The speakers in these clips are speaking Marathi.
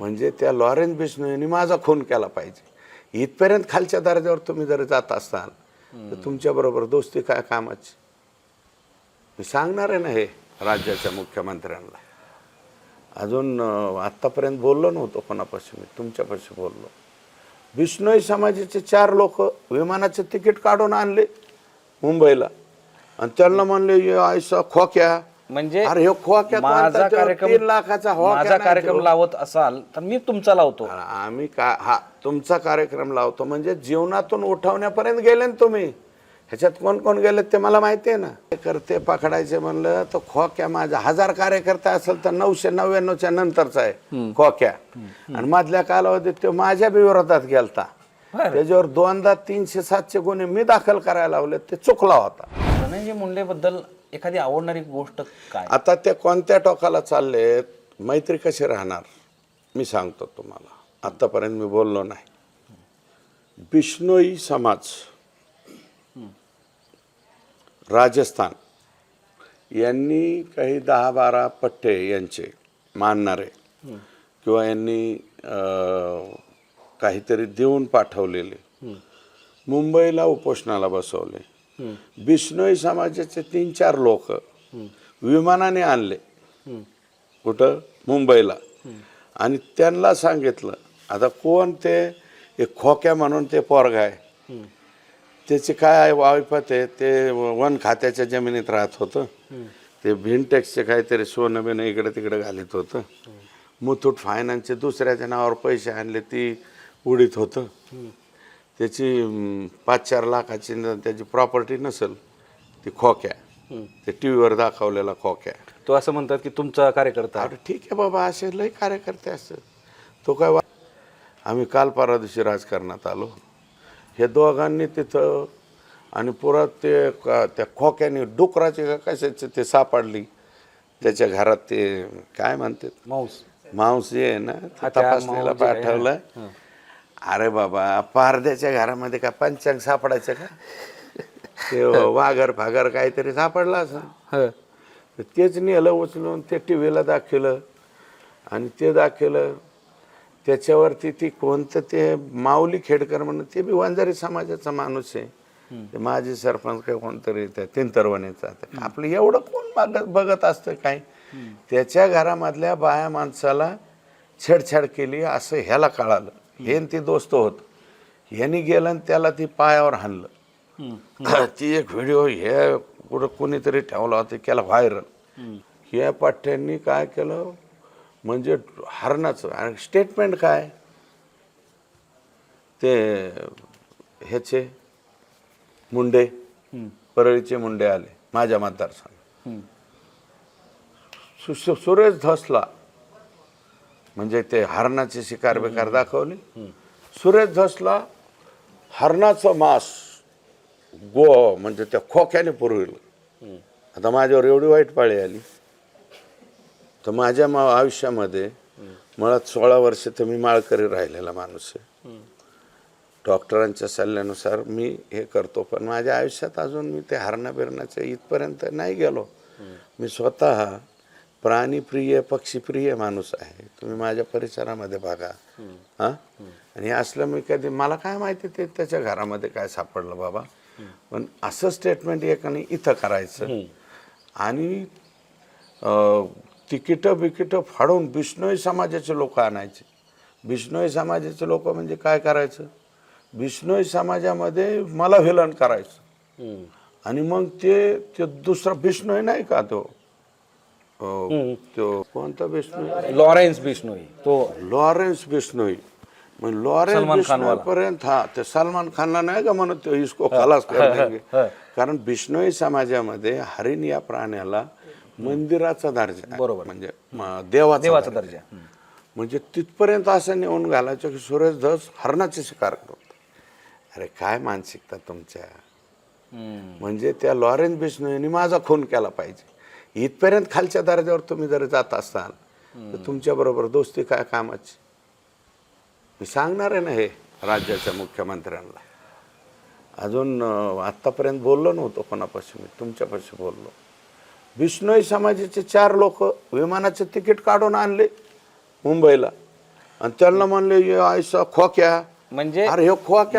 म्हणजे त्या लॉरेन्स बिश्नोईने माझा खून केला पाहिजे. इथपर्यंत खालच्या दर्जावर तुम्ही जर जात असाल तर तुमच्याबरोबर दोस्ती काय कामाची? मी सांगणार आहे ना हे राज्याच्या मुख्यमंत्र्यांना. अजून आत्तापर्यंत बोललो नव्हतो कोणापाशी मी तुमच्यापाशी बोललो. बिश्नोई समाजाचे चार लोक विमानाचं तिकीट काढून आणले मुंबईला. आणि त्यांना म्हणले "ये आयसा खोक्या म्हणजे अरे ह्यो खोक्यात माझा कार्यक्रम तीन लाखाचा माझा कार्यक्रम. लावत असाल तर मी तुमचा लावतो. आम्ही का हा तुमचा कार्यक्रम लावतो. म्हणजे जीवनातून उठवण्यापर्यंत गेले ना तुम्ही. ह्याच्यात कोण कोण गेले ते मला माहिती आहे ना. ते करते पकडायचे म्हणलं तर खोक्या माझा हजार कार्यकर्ता असेल तर नऊशे नव्याण्णवच्या नंतरचा आहे खोक्या. आणि मधल्या कालावधीत तो माझ्या बी विरोधात गेलता. बरं. त्याच्यावर दोनदा तीनशे सातशे गुन्हे मी दाखल करायला लावले ते चुकला होता. धनंजय मुंडे बद्दल एखादी आवडणारी गोष्ट काय? आता ते कोणत्या टोकाला चाललेत मैत्री कशी राहणार मी सांगतो तुम्हाला. आत्तापर्यंत मी बोललो नाही. बिश्नोई समाज राजस्थान यांनी काही दहा बारा पट्टे यांचे मानणारे किंवा यांनी काहीतरी देऊन पाठवलेले. मुंबईला उपोषणाला बसवले. बिष्णोई समाजाचे तीन चार लोक विमानाने आणले. कुठं? मुंबईला. आणि त्यांना सांगितलं आता कोण ते? एक खोक्या म्हणून ते पोरग आहे. त्याचे काय वाविपत आहे? ते वन खात्याच्या जमिनीत राहत होतं. ते भिनटेक्सचे काहीतरी सोनं बिनं इकडे तिकडे घालत होतं. मुथूट फायनान्सचे दुसऱ्याच्या नावावर पैसे आणले ती उडीत होतं. त्याची पाच चार लाखाची न त्याची प्रॉपर्टी नसेल ती खोक्या. ते टी व्हीवर दाखवलेला खोक्या. तो असं म्हणतात की तुमचा कार्यकर्ता अरे ठीक आहे बाबा असे लय कार्यकर्ते असतात. तो काय वा आम्ही काल परवा दिवशी राजकारणात आलो. हे दोघांनी तिथं आणि पुरात ते का त्या खोक्याने डुकराचे का कशाचे ते सापडली. त्याच्या घरात ते काय म्हणतात? माऊस मांस जे आहे ना ते हा, त्या तपासणीला मांस जे आहे, पाठवलं. अरे बाबा पारद्याच्या घरामध्ये का पंचांग सापडायचं का? ते वाघर फागर काहीतरी सापडलं असं हं. तेच नेलं उचलून ते टी व्हीला दाखवलं. आणि ते दाखवलं त्याच्यावरती ती कोणतं ते माऊली खेडकर म्हणून ते बी वंजारी समाजाचा माणूस आहे. ते माजी सरपंच काय कोणतरी त्या तिंतरवणीचा तर आपलं एवढं कोण बघत बघत असतं काय? त्याच्या घरामधल्या बाया माणसाला छेडछाड केली असं ह्याला कळालं. हे ती दोस्त होत. ह्यानी गेलं आणि त्याला ती पायावर हाणलं. ती एक व्हिडिओ हे कुठं कोणीतरी ठेवला होता केला व्हायरल. या पाठ्यांनी काय केलं? म्हणजे हरणाचं आणि स्टेटमेंट काय? ते ह्याचे मुंडे परळीचे मुंडे आले माझ्या मतदारसंघ. सुरेश धसला. म्हणजे ते हरणाचे शिकार बिकार दाखवले. सुरेश धसला हरणाचं मांस गो म्हणजे त्या खोक्याने पुरविलं. आता माझ्यावर एवढी वाईट पाळी आली. तर माझ्या मा आयुष्यामध्ये मुळात सोळा वर्ष तर मी माळकरी राहिलेला माणूस आहे. डॉक्टरांच्या सल्ल्यानुसार मी हे करतो पण माझ्या आयुष्यात अजून मी ते हरणं बिरण्याच्या इथपर्यंत नाही गेलो. मी स्वतः प्राणीप्रिय पक्षीप्रिय माणूस आहे. तुम्ही माझ्या परिसरामध्ये बघा. हां? आणि असलं मी कधी मला काय माहिती ते त्याच्या घरामध्ये काय सापडलं बाबा. पण असं स्टेटमेंट एकाने इथं करायचं. आणि तिकीटं बिकिटं फाडून बिश्नोई समाजाचे लोक आणायचे. बिश्नोई समाजाचे लोक म्हणजे काय करायचं? बिश्नोई समाजामध्ये मला विलन करायचं आणि मग ते ते दुसरा बिश्नोई नाही का तो? तो कोणता बिश्नोई लॉरेन्स बिश्नोई तो लॉरेन्स बिश्नोई मग लॉरेन्स सलमान पर्यंत हा ते सलमान खानला नाही का म्हणत तो इसको खलास कर देंगे. कारण बिश्नोई समाजामध्ये हरिण या प्राण्याला मंदिराचा दर्जा. बरोबर. म्हणजे म- देवाचा देवाचा दर्जा. दर्जा. म्हणजे तिथपर्यंत असं नेऊन घालायचं की सुरेश धस हरणाचे शिकार करतो. अरे काय मानसिकता तुमच्या? म्हणजे त्या लॉरेन्स बिश्नोईने माझा खून केला पाहिजे. इथपर्यंत खालच्या दर्जावर तुम्ही जर जात असाल तर तुमच्याबरोबर दोस्ती काय कामाची? मी सांगणार आहे ना हे राज्याच्या मुख्यमंत्र्यांना. अजून आत्तापर्यंत बोललो नव्हतो कोणापाशी मी तुमच्यापाशी बोललो. बिश्नोई समाजाचे चार लोक विमानाचे तिकीट काढून आणले मुंबईला. आणि त्यांना म्हणले "ये आयसा खोक्या म्हणजे अरे ह्यो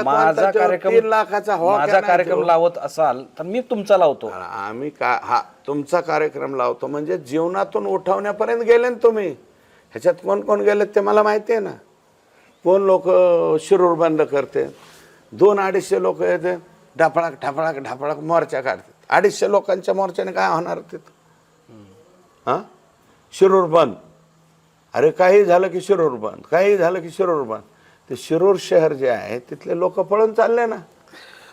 माझा? तो कार्यक्रम तीन लाखाचा माझा नाही कार्यक्रम तो. लावत असाल तर मी तुमचा लावतो. आम्ही का हा तुमचा कार्यक्रम लावतो. म्हणजे जीवनातून उठवण्यापर्यंत गेले ना तुम्ही. ह्याच्यात कोण कोण गेले ते मला माहिती आहे ना. कोण लोक शिरूर बंद करते. दोन अडीचशे लोक येते. ढापळाक ढापळाक ढापळाक मोर्चा काढतात. अडीचशे लोकांच्या मोर्चाने काय होणार तिथं? हां? शिरूर बंद. अरे काही झालं की शिरूर बंद. काही झालं की शिरूर बंद. ते शिरूर शहर जे आहे तिथले लोक पळून चालले ना.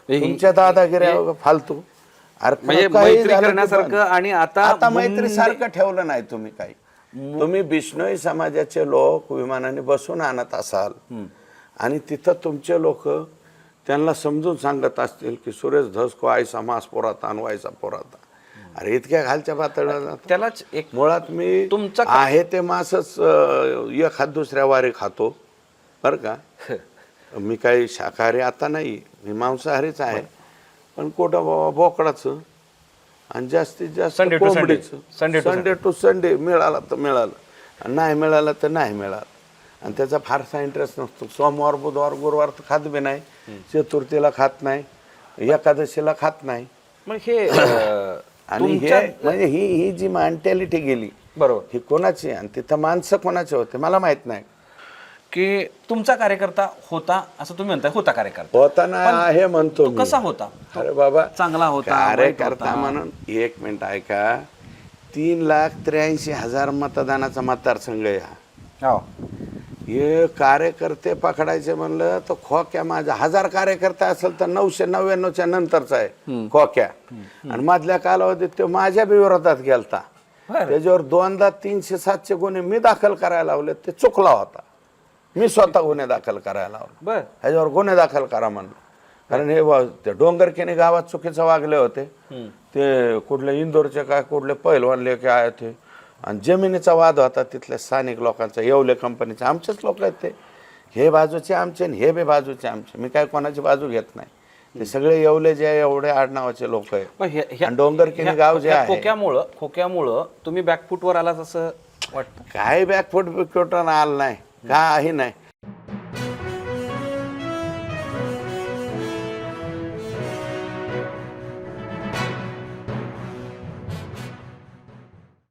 तुमच्या दादागिऱ्या फालतू. अरे म्हणजे मैत्री करण्यासारखं. आणि आता आता मैत्री सारखं ठेवलं नाही तुम्ही काही. तुम्ही बिष्णोई समाजाचे लोक विमानाने बसून आणत असाल. आणि तिथं तुमचे लोक त्यांना समजून सांगत असतील की सुरेश धसको आयसा मास पोराता अनवायचा पोराता. अरे इतक्या खालच्या पातळीवर जातात. त्यालाच एक मुळात मी तुमचा आहे ते मासच एक हात दुसऱ्या वारी खातो. बरं का? मी काही शाकाहारी आता नाही मी मांसाहारीच आहे. पण कोटा बाबा बोकडाचं आणि जास्तीत जास्त Sunday to Sunday. कोंबडीचं. Sunday to Sunday to Sunday मिळाला तर मिळालं. आणि नाही मिळालं तर नाही मिळालं. आणि त्याचा फारसा इंटरेस्ट नसतो. सोमवार बुधवार गुरुवार तर खात बी नाही. चतुर्थीला खात नाही. एकादशीला खात नाही. मग हे अं, आणि हे तुमच्या- म्हणजे ही ही जी मेंटॅलिटी गेली बरोबर. ही कोणाची? आणि तिथं माणसं कोणाचे होते? मला माहीत नाही. की तुमचा कार्यकर्ता होता असं तुम्ही म्हणताय होता कार्यकर्ता. होताना आहे म्हणतो तो मी. कसा होता? अरे बाबा चांगला होता, वाईट कार्यकर्ता होता. म्हणून एक मिनिट ऐका. तीन लाख त्र्याऐंशी हजार मतदानाचा मतदारसंघ आहे हा. हो हे कार्यकर्ते पकडायचे म्हणलं तर खोक्या माझा हजार कार्यकर्ता असेल तर नऊशे नव्याण्णवच्या नंतरचा आहे खोक्या. आणि मधल्या कालावधीत तो माझ्या बी विरोधात गेलता. बरं. त्याच्यावर दोनदा तीनशे सातशे गुन्हे मी दाखल करायला लावले ते चुकला होता. मी स्वतः गुन्हे दाखल करायला लावले. बर. ह्याच्यावर गुन्हे दाखल करा म्हणलं. कारण हे वा- ते डोंगरकेने गावात चुकीचं वागले होते. ते कुठले इंदोरचे काय कुठले पैलवानले काय ते. आणि जमिनीचा वाद होता तिथल्या स्थानिक लोकांचा येवले कंपनीचे आमचेच लोक आहेत ते. हे बाजूचे आमचे आणि हे बी बाजूचे आमचे. मी काय कोणाची बाजू घेत नाही. ते सगळे येवले जे आहे, एवढे आडनावाचे लोक आहेत. पण ह्या- आणि डोंगरकिनी ह्या- गाव जे ह्या आहे खोक्यामुळं खोक्यामुळं तुम्ही बॅकफुटवर आलात असं वाटतं? काय बॅकफुट बिकफुट आलं नाही. काही नाही.